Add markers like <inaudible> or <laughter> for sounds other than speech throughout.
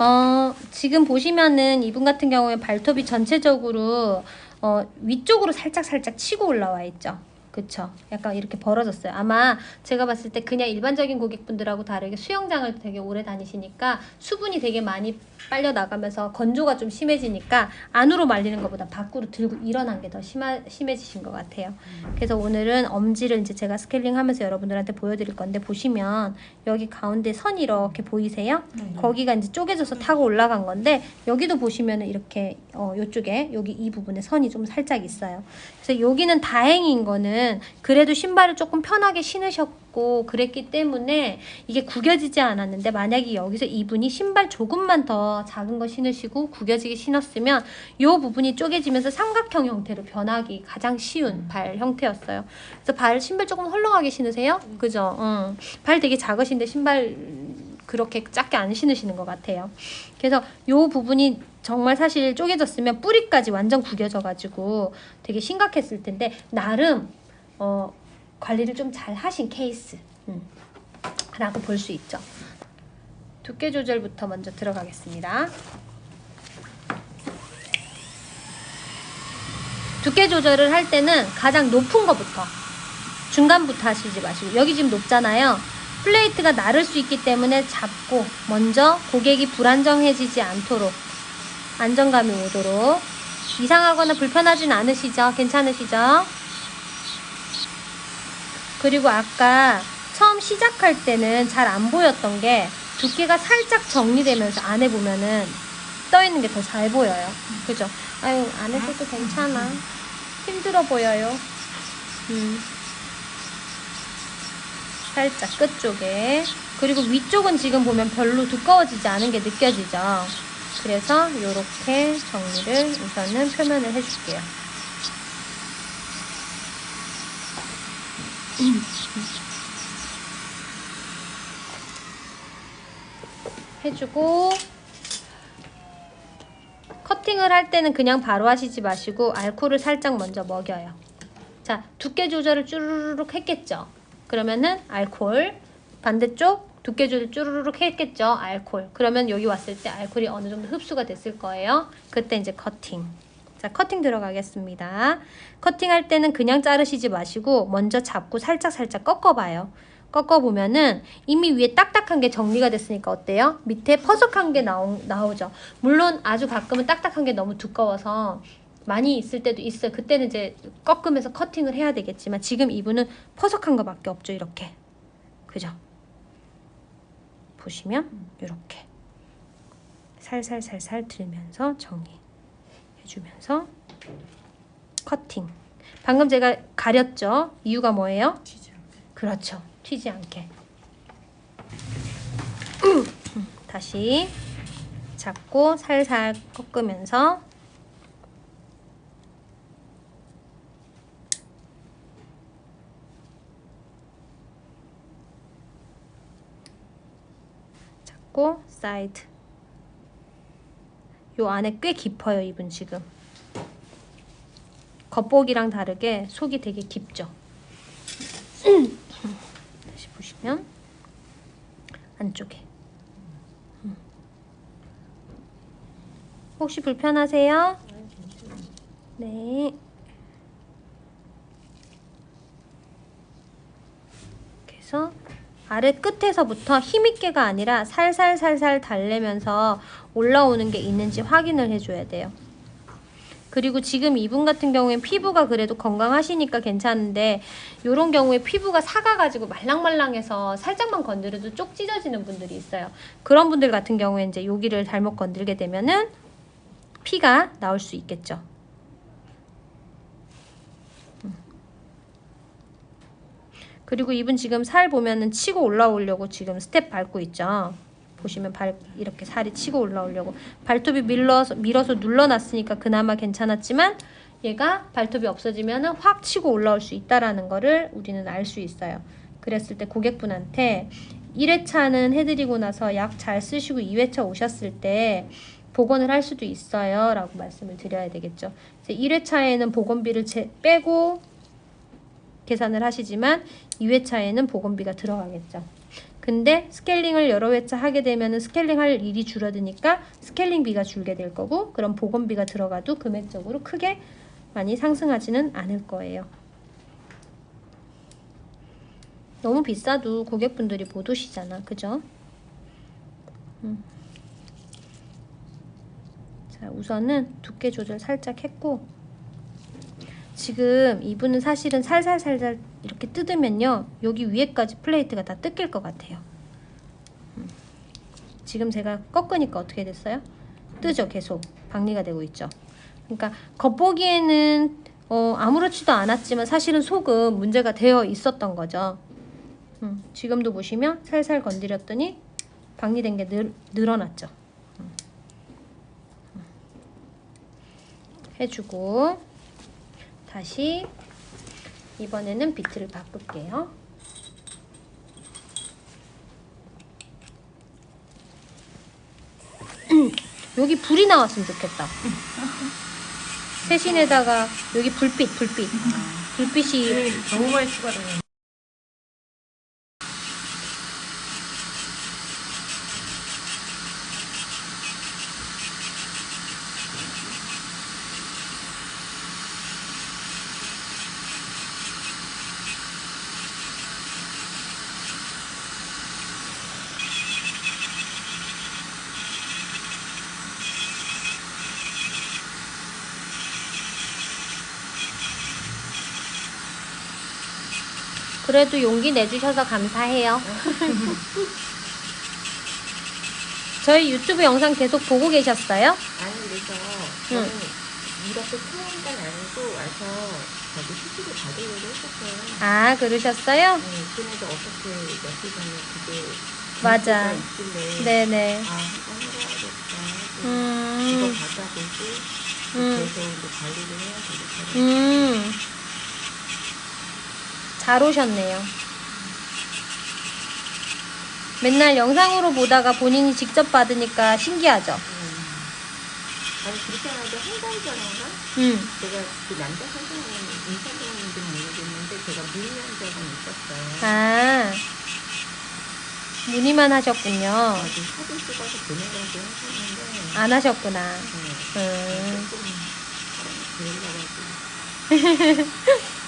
어, 지금 보시면은 이분 같은 경우에 발톱이 전체적으로 어, 위쪽으로 살짝 살짝 치고 올라와 있죠. 그쵸. 약간 이렇게 벌어졌어요. 아마 제가 봤을 때 그냥 일반적인 고객분들하고 다르게 수영장을 되게 오래 다니시니까 수분이 되게 많이 빨려 나가면서 건조가 좀 심해지니까 안으로 말리는 것보다 밖으로 들고 일어난 게 더 심해지신 것 같아요. 그래서 오늘은 엄지를 이제 제가 스케일링 하면서 여러분들한테 보여드릴 건데 보시면 여기 가운데 선이 이렇게 보이세요? 네. 거기가 이제 쪼개져서 타고 올라간 건데 여기도 보시면은 이렇게 어 요쪽에 여기 이 부분에 선이 좀 살짝 있어요. 그래서 여기는 다행인 거는 그래도 신발을 조금 편하게 신으셨고 그랬기 때문에 이게 구겨지지 않았는데 만약에 여기서 이분이 신발 조금만 더 작은 거 신으시고 구겨지게 신었으면 이 부분이 쪼개지면서 삼각형 형태로 변하기 가장 쉬운 발 형태였어요. 그래서 발 신발 조금 헐렁하게 신으세요? 그죠? 응. 발 되게 작으신데 신발 그렇게 작게 안 신으시는 것 같아요. 그래서 이 부분이 정말 사실 쪼개졌으면 뿌리까지 완전 구겨져가지고 되게 심각했을 텐데 나름 어, 관리를 좀 잘 하신 케이스 음, 라고 볼 수 있죠. 두께 조절부터 먼저 들어가겠습니다. 두께 조절을 할 때는 가장 높은 것부터 중간부터 하시지 마시고 여기 지금 높잖아요. 플레이트가 나를 수 있기 때문에 잡고 먼저 고객이 불안정해지지 않도록 안정감이 오도록 이상하거나 불편하진 않으시죠? 괜찮으시죠? 그리고 아까 처음 시작할 때는 잘 안 보였던 게 두께가 살짝 정리되면서 안에 보면은 떠 있는 게 더 잘 보여요. 그죠? 아유, 안 해줘도 괜찮아. 힘들어 보여요. 음. 살짝 끝쪽에. 그리고 위쪽은 지금 보면 별로 두꺼워지지 않은 게 느껴지죠? 그래서 이렇게 정리를 우선은 표면을 해줄게요. 해주고 커팅을 할 때는 그냥 바로 하시지 마시고 알코올을 살짝 먼저 먹여요. 자, 두께 조절을 쭈르륵 했겠죠? 그러면은 알코올 반대쪽 두께 조절 쭈르륵 했겠죠? 알코올. 그러면 여기 왔을 때 알코올이 어느 정도 흡수가 됐을 거예요. 그때 이제 커팅. 자, 커팅 들어가겠습니다. 커팅할 때는 그냥 자르시지 마시고 먼저 잡고 살짝 살짝 꺾어봐요. 꺾어보면은 이미 위에 딱딱한 게 정리가 됐으니까 어때요? 밑에 퍼석한 게 나오, 나오죠. 물론 아주 가끔은 딱딱한 게 너무 두꺼워서 많이 있을 때도 있어요. 그때는 이제 꺾으면서 커팅을 해야 되겠지만 지금 이분은 퍼석한 거밖에 없죠. 이렇게. 그죠? 보시면 이렇게 살살살살 들면서 정리 해주면서 커팅. 방금 제가 가렸죠? 이유가 뭐예요? 튀지 않게. 그렇죠. 튀지 않게. 다시 잡고 살살 꺾으면서 잡고 사이드. 요 안에 꽤 깊어요, 이분 지금. 겉보기랑 다르게 속이 되게 깊죠. <clears throat> 다시 보시면 안쪽에 음. 혹시 불편하세요? 네. 그래서 아래 끝에서부터 힘있게가 아니라 살살살살 달래면서 올라오는 게 있는지 확인을 해줘야 돼요. 그리고 지금 이분 같은 경우엔 피부가 그래도 건강하시니까 괜찮은데 이런 경우에 피부가 사가가지고 말랑말랑해서 살짝만 건드려도 쪽 찢어지는 분들이 있어요. 그런 분들 같은 경우에 이제 여기를 잘못 건들게 되면은 피가 나올 수 있겠죠. 그리고 이분 지금 살 보면은 치고 올라오려고 지금 스텝 밟고 있죠. 보시면 발 이렇게 살이 치고 올라오려고 발톱이 밀러서 밀어서 눌러놨으니까 그나마 괜찮았지만 얘가 발톱이 없어지면은 확 치고 올라올 수 있다라는 거를 우리는 알 수 있어요. 그랬을 때 고객분한테 1회차는 해드리고 나서 약 잘 쓰시고 2회차 오셨을 때 복원을 할 수도 있어요 라고 말씀을 드려야 되겠죠. 1회차에는 복원비를 제, 빼고 계산을 하시지만 2회차에는 복원비가 들어가겠죠. 근데 스케일링을 여러 회차 하게 되면은 스케일링 할 일이 줄어드니까 스케일링비가 줄게 될 거고 그럼 보건비가 들어가도 금액적으로 크게 많이 상승하지는 않을 거예요. 너무 비싸도 고객분들이 못 오시잖아. 그죠? 음. 자, 우선은 두께 조절 살짝 했고 지금 이분은 사실은 살살살살 이렇게 뜯으면요 여기 위에까지 플레이트가 다 뜯길 것 같아요 음. 지금 제가 꺾으니까 어떻게 됐어요? 뜨죠 계속 박리가 되고 있죠 그러니까 겉보기에는 어, 아무렇지도 않았지만 사실은 속은 문제가 되어 있었던 거죠 음, 지금도 보시면 살살 건드렸더니 박리된 게 늘, 늘어났죠 음. 음. 해주고 다시 이번에는 비트를 바꿀게요. <clears throat> 여기 불이 나왔으면 좋겠다. <laughs> 세신에다가 여기 불빛, 불빛. 불빛이 너무 많이 추가되네. 그래도 용기 내주셔서 감사해요. <laughs> 저희 유튜브 영상 계속 보고 계셨어요? 아니 그래서. 저는 이렇게 처음 건 아니고 와서 저기 수술을 받으려고 했었어요. 아, 그러셨어요? 네, 그런데 어떻게 며칠 전에 그게 맞아. 있길래 네네. 아 한번 해봐야겠다. 하고 음, 이거 받아보고 음. 계속 관리를 해야 되겠다. 음. 잘 오셨네요. 맨날 영상으로 보다가 본인이 직접 받으니까 신기하죠? 음. 아니 그렇게 하는데 한 달 전인가 음. 제가 그 남자 선생님 인사동인지 모르겠는데 제가 문의한 적은 있었어요. 아. 문의만 하셨군요. 아주 사진 찍어서 보내라고 하셨는데 안 하셨구나. 네. 음. 조금 <laughs> 사람이 <laughs>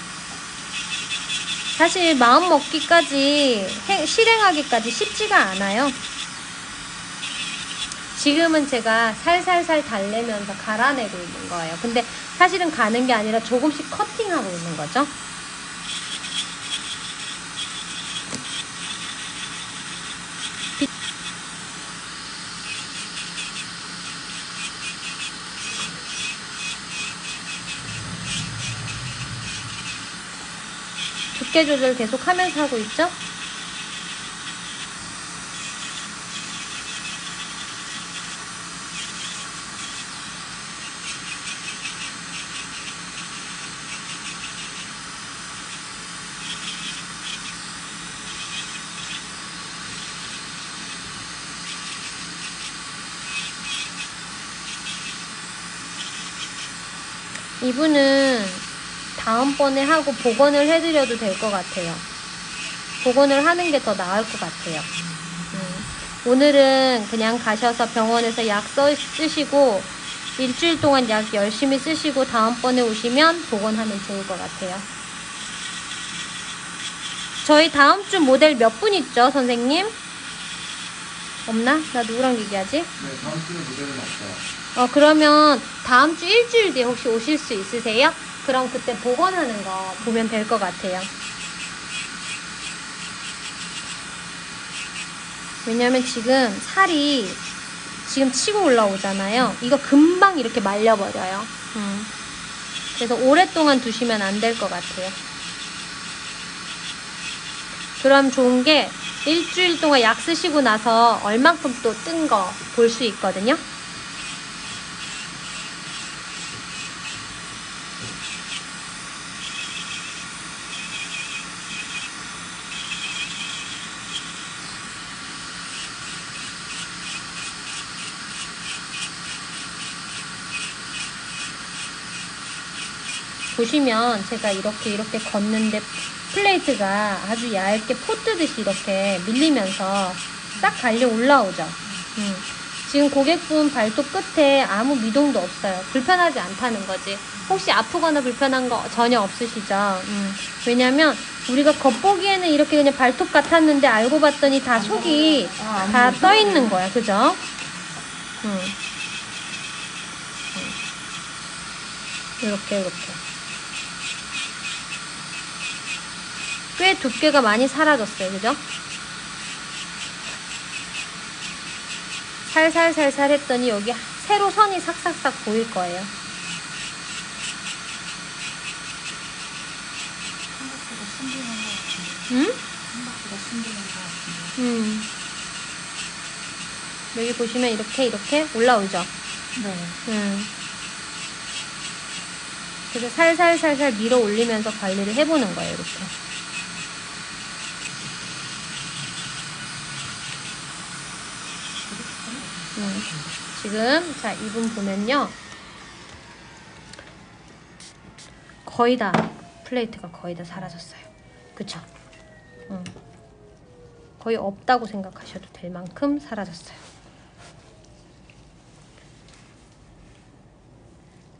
사실 마음 먹기까지 행- 실행하기까지 쉽지가 않아요. 지금은 제가 살살살 달래면서 갈아내고 있는 거예요. 근데 사실은 가는 게 아니라 조금씩 커팅하고 있는 거죠. 두께 조절 계속 하면서 하고 있죠? 이분은 다음번에 하고 복원을 해드려도 될 것 같아요. 복원을 하는 게 더 나을 것 같아요. 음. 오늘은 그냥 가셔서 병원에서 약 써, 쓰시고 일주일 동안 약 열심히 쓰시고 다음번에 오시면 복원하면 좋을 것 같아요. 저희 다음 주 모델 몇 분 있죠, 선생님? 없나? 나 누구랑 얘기하지? 네, 다음 주에 무대는 없어요. 어, 그러면 다음 주 일주일 뒤에 혹시 오실 수 있으세요? 그럼 그때 복원하는 거 보면 될 것 같아요. 왜냐면 지금 살이 지금 치고 올라오잖아요. 이거 금방 이렇게 말려버려요. 음. 그래서 오랫동안 두시면 안 될 것 같아요. 그럼 좋은 게 일주일 동안 약 쓰시고 나서 얼만큼 또 뜬 거 볼 수 있거든요. 보시면 제가 이렇게 이렇게 걷는데 플레이트가 아주 얇게 포 뜨듯이 이렇게 밀리면서 딱 갈려 올라오죠. 음. 지금 고객분 발톱 끝에 아무 미동도 없어요. 불편하지 않다는 거지. 혹시 아프거나 불편한 거 전혀 없으시죠? 음. 왜냐면 우리가 겉보기에는 이렇게 그냥 발톱 같았는데 알고 봤더니 다 속이 아, 다 떠 있는 거야. 그죠? 음. 이렇게 이렇게 꽤 두께가 많이 사라졌어요 그죠? 살살살살 했더니 여기 세로 선이 삭삭삭 보일 거예요. 응? 음. 여기 보시면 이렇게 이렇게 올라오죠 네. 음. 그래서 살살살살 밀어 올리면서 관리를 해보는 거예요 이렇게 음. 지금 자 이분 보면요. 거의 다 플레이트가 거의 다 사라졌어요. 그쵸? 음. 거의 없다고 생각하셔도 될 만큼 사라졌어요.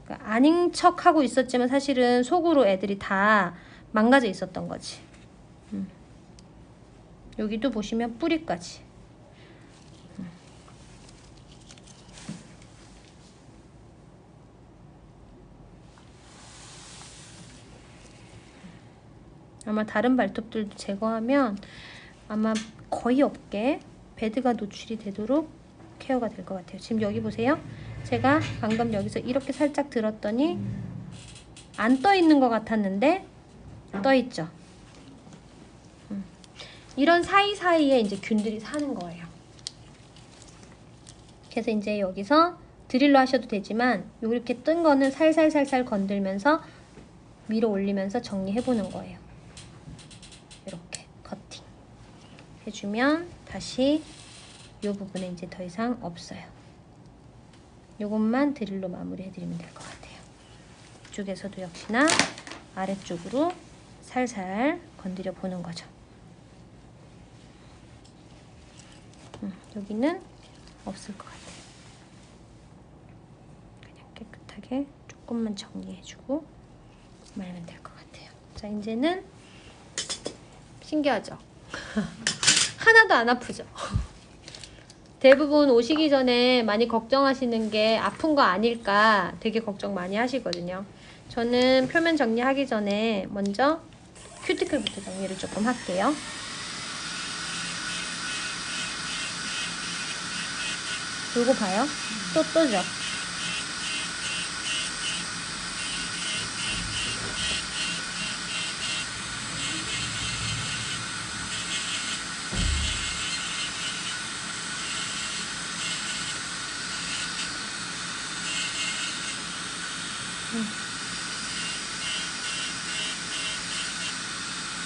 그러니까 아닌 척 하고 있었지만 사실은 속으로 애들이 다 망가져 있었던 거지. 음. 여기도 보시면 뿌리까지 아마 다른 발톱들도 제거하면 아마 거의 없게 베드가 노출이 되도록 케어가 될 것 같아요. 지금 여기 보세요. 제가 방금 여기서 이렇게 살짝 들었더니 안 떠 있는 것 같았는데 떠 있죠. 음. 이런 사이사이에 이제 균들이 사는 거예요. 그래서 이제 여기서 드릴로 하셔도 되지만 이렇게 뜬 거는 살살살살 건들면서 위로 올리면서 정리해 보는 거예요. 이렇게 커팅 해주면 다시 이 부분에 이제 더 이상 없어요. 요것만 드릴로 마무리 해드리면 될 것 같아요. 이쪽에서도 역시나 아래쪽으로 살살 건드려 보는 거죠. 음, 여기는 없을 것 같아요. 그냥 깨끗하게 조금만 정리해주고 말면 될 것 같아요. 자, 이제는 신기하죠? <laughs> 하나도 안 아프죠? <laughs> 대부분 오시기 전에 많이 걱정하시는 게 아픈 거 아닐까 되게 걱정 많이 하시거든요. 저는 표면 정리하기 전에 먼저 큐티클부터 정리를 조금 할게요. 요거 봐요. 또 또죠.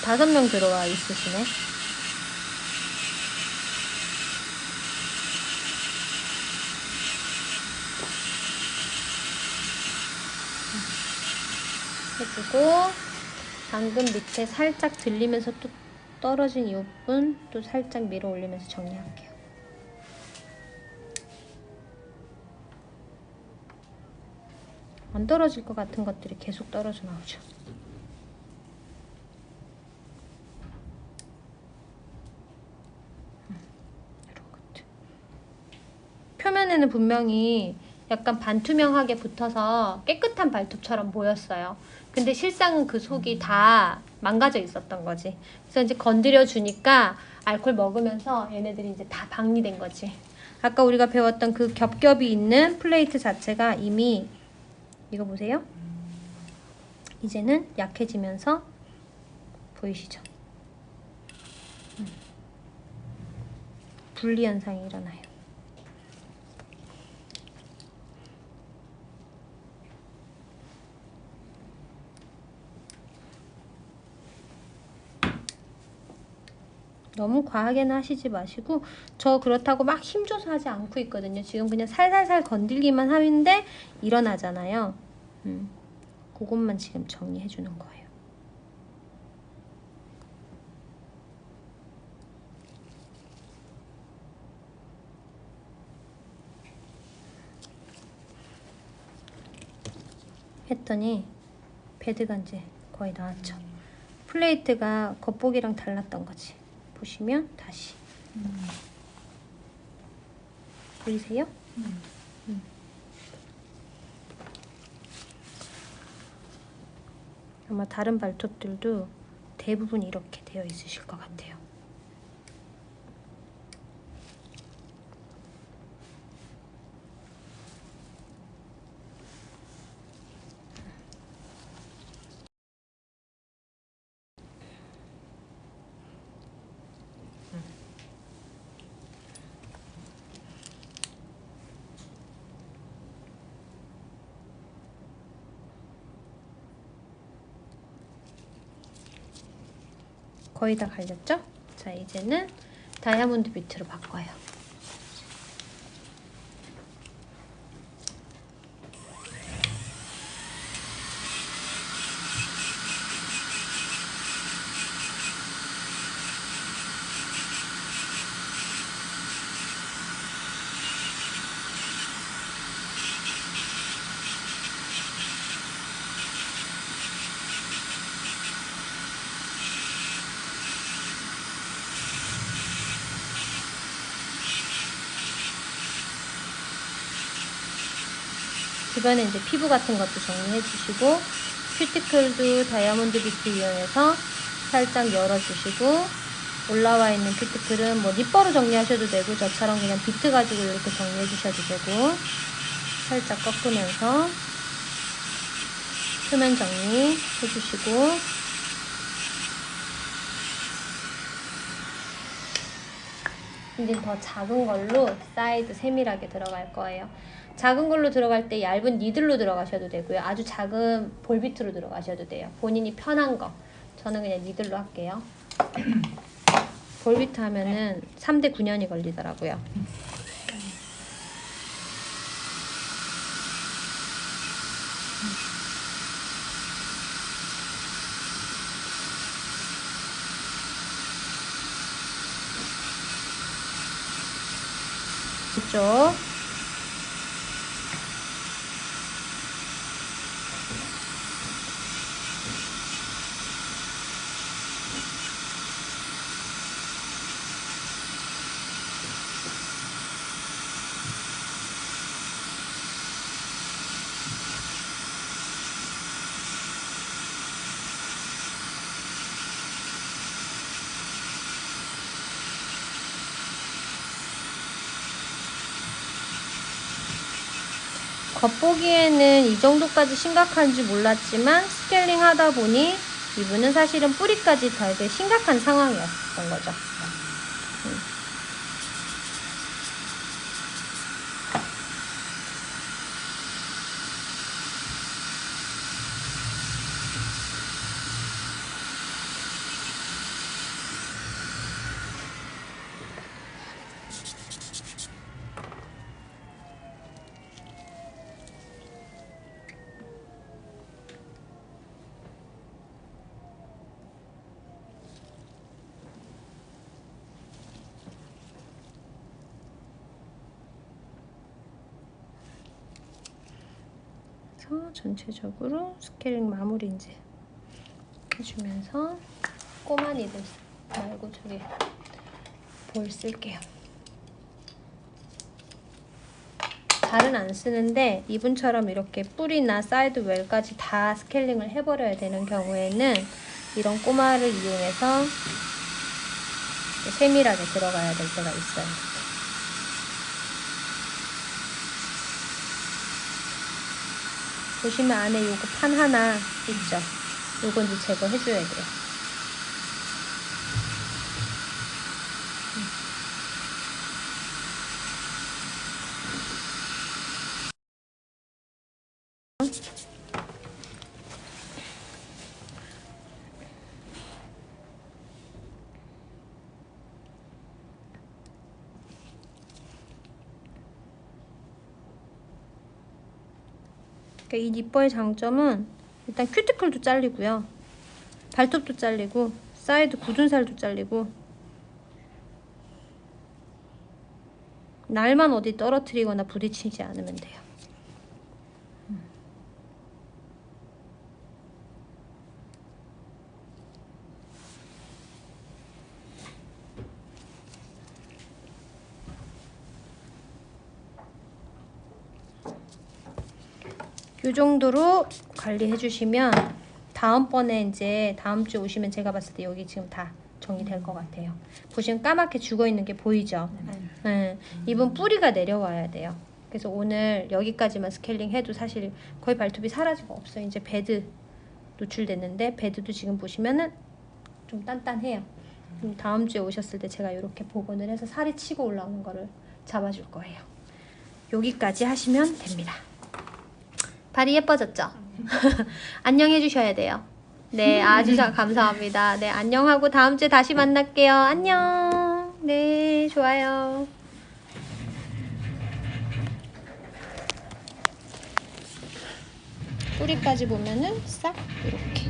다섯 명 들어와 있으시네. 해주고 방금 밑에 살짝 들리면서 또 떨어진 이 부분 또 살짝 밀어 올리면서 정리할게요. 안 떨어질 것 같은 것들이 계속 떨어져 나오죠. 이런 것들. 표면에는 분명히 약간 반투명하게 붙어서 깨끗한 발톱처럼 보였어요. 근데 실상은 그 속이 다 망가져 있었던 거지. 그래서 이제 건드려 주니까 알콜 먹으면서 얘네들이 이제 다 방리된 거지. 아까 우리가 배웠던 그 겹겹이 있는 플레이트 자체가 이미 이거 보세요. 이제는 약해지면서 보이시죠? 음. 분리 현상이 일어나요. 너무 과하게는 하시지 마시고 저 그렇다고 막 힘줘서 하지 않고 있거든요. 지금 그냥 살살살 건들기만 하는데 일어나잖아요. 음, 그것만 지금 정리해주는 거예요. 했더니 배드가 이제 거의 나왔죠. 플레이트가 겉보기랑 달랐던 거지. 보시면 다시 보이세요? 음. 아마 다른 발톱들도 대부분 이렇게 되어 있으실 것 같아요. 거의 다 갈렸죠? 자, 이제는 다이아몬드 비트로 바꿔요. 주변에 이제 피부 같은 것도 정리해 주시고 큐티클도 다이아몬드 비트 이용해서 살짝 열어주시고 올라와 있는 큐티클은 뭐 니퍼로 정리하셔도 되고 저처럼 그냥 비트 가지고 이렇게 정리해 주셔도 되고 살짝 꺾으면서 표면 정리 해주시고 이제 더 작은 걸로 사이드 세밀하게 들어갈 거예요. 작은 걸로 들어갈 때 얇은 니들로 들어가셔도 되고요. 아주 작은 볼비트로 들어가셔도 돼요. 본인이 편한 거. 저는 그냥 니들로 할게요. <clears throat> 볼비트 하면은 3대 9년이 걸리더라고요. 이쪽 겉보기에는 이 정도까지 심각한지 몰랐지만 스케일링 하다 보니 이분은 사실은 뿌리까지 되게 심각한 상황이었던 거죠. 그래서 전체적으로 스케일링 마무리 이제 해주면서 꼬마니들 말고 저기 볼 쓸게요. 잘은 안 쓰는데 이분처럼 이렇게 뿌리나 사이드 웰까지 다 스케일링을 해버려야 되는 경우에는 이런 꼬마를 이용해서 세밀하게 들어가야 될 때가 있어요. 보시면 안에 요거 판 하나 있죠? 요거 이제 제거해줘야 돼요. 그러니까 이 니퍼의 장점은 일단 큐티클도 잘리고요. 발톱도 잘리고 사이드 굳은 살도 잘리고 날만 어디 떨어뜨리거나 부딪히지 않으면 돼요. 이 정도로 관리해 주시면 다음번에 이제 다음 주에 오시면 제가 봤을 때 여기 지금 다 정리될 것 같아요. 보시면 까맣게 죽어 있는 게 보이죠? 네. 입은 뿌리가 내려와야 돼요. 그래서 오늘 여기까지만 스케일링 해도 사실 거의 발톱이 사라지고 없어요. 이제 베드 노출됐는데 베드도 지금 보시면은 좀 단단해요. 다음 주에 오셨을 때 제가 이렇게 복원을 해서 살이 치고 올라오는 거를 잡아줄 거예요. 여기까지 하시면 됩니다. 발이 예뻐졌죠? <laughs> 안녕해 주셔야 돼요. 네, 아주 자- 감사합니다. 네, 안녕하고 다음 주에 다시 만날게요. 안녕. 네, 좋아요. 뿌리까지 보면은 싹 이렇게